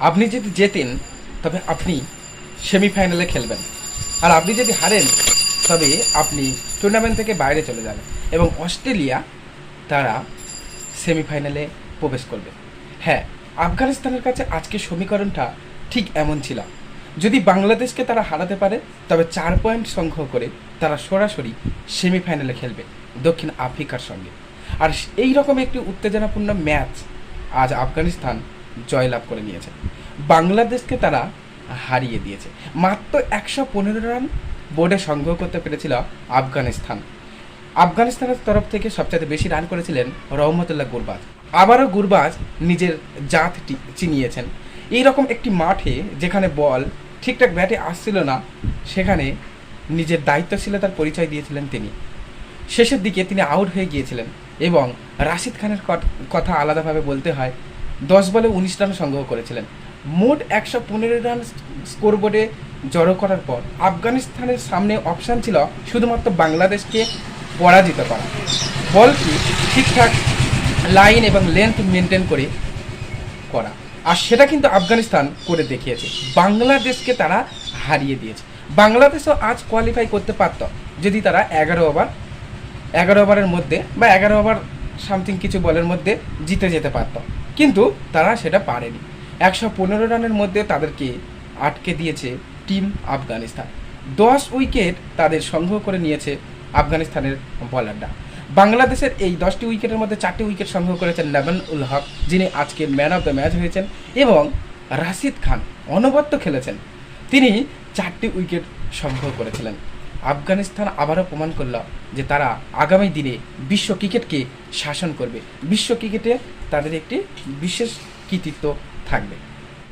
আপনি যদি জেতেন, তবে আপনি সেমিফাইনালে খেলবেন। আর আপনি যদি হারেন, তবে আপনি টুর্নামেন্ট থেকে বাইরে চলে যাবেন এবং অস্ট্রেলিয়া তারা সেমিফাইনালে প্রবেশ করবে। হ্যাঁ আফগানিস্তানের কাছে আজকে সমীকরণটা ঠিক এমন ছিল। যদি বাংলাদেশকে তারা হারাতে পারে, তবে চার পয়েন্ট সংগ্রহ করে তারা সরাসরি সেমিফাইনালে খেলবে দক্ষিণ আফ্রিকার সঙ্গে। আর এই রকম একটি উত্তেজনাপূর্ণ ম্যাচ আজ আফগানিস্তান জয়লাভ করে নিয়েছে। বাংলাদেশকে তারা হারিয়ে দিয়েছে। মাত্র একশো পনেরো রান বোর্ডে সংগ্রহ করতে পেরেছিল আফগানিস্তান। আফগানিস্তানের তরফ থেকে সবচেয়ে বেশি রান করেছিলেন রহমতুল্লাহ গুরবাজ। আবারও গুরবাজ নিজের জাতটি চিনিয়েছেন। এই রকম একটি মাঠে যেখানে বল ঠিকঠাক ব্যাটে আসছিল না, সেখানে নিজের দায়িত্বশীলতার পরিচয় দিয়েছিলেন তিনি। শেষের দিকে তিনি আউট হয়ে গিয়েছিলেন এবং রাশিদ খানের কথা আলাদাভাবে বলতে হয় দশ বলে উনিশ রান সংগ্রহ করেছিলেন। মোট একশো পনেরো রান স্কোর বোর্ডে জড়ো করার পর আফগানিস্তানের সামনে অপশান ছিল শুধুমাত্র বাংলাদেশকে পরাজিত করা। বলটি ঠিকঠাক লাইন এবং লেন্থ মেনটেন করে করা। আর সেটা কিন্তু আফগানিস্তান করে দেখিয়েছে। বাংলাদেশকে তারা হারিয়ে দিয়েছে। বাংলাদেশও আজ কোয়ালিফাই করতে পারত, যদি তারা এগারো ওভার এগারো ওভারের মধ্যে বা এগারো ওভার সামথিং কিছু বলের মধ্যে জিতে যেতে পারত। কিন্তু তারা সেটা পারেনি। একশো পনেরো রানের মধ্যে তাদেরকে আটকে দিয়েছে টিম আফগানিস্তান। দশ উইকেট তাদের সংগ্রহ করে নিয়েছে আফগানিস্তানের বলাররা। বাংলাদেশের এই দশটি উইকেটের মধ্যে চারটি উইকেট সংগ্রহ করেছেন নাবান উল হক, যিনি আজকে ম্যান অফ দ্য ম্যাচ হয়েছেন, এবং রাশিদ খান অনবদ্য খেলেছেন। তিনি চারটি উইকেট সংগ্রহ করেছিলেন। আফগানিস্তান আবারও প্রমাণ করল যে তারা আগামী দিনে বিশ্ব ক্রিকেটকে শাসন করবে। বিশ্ব ক্রিকেটে তাদের একটি বিশেষ কৃতিত্ব থাকবে।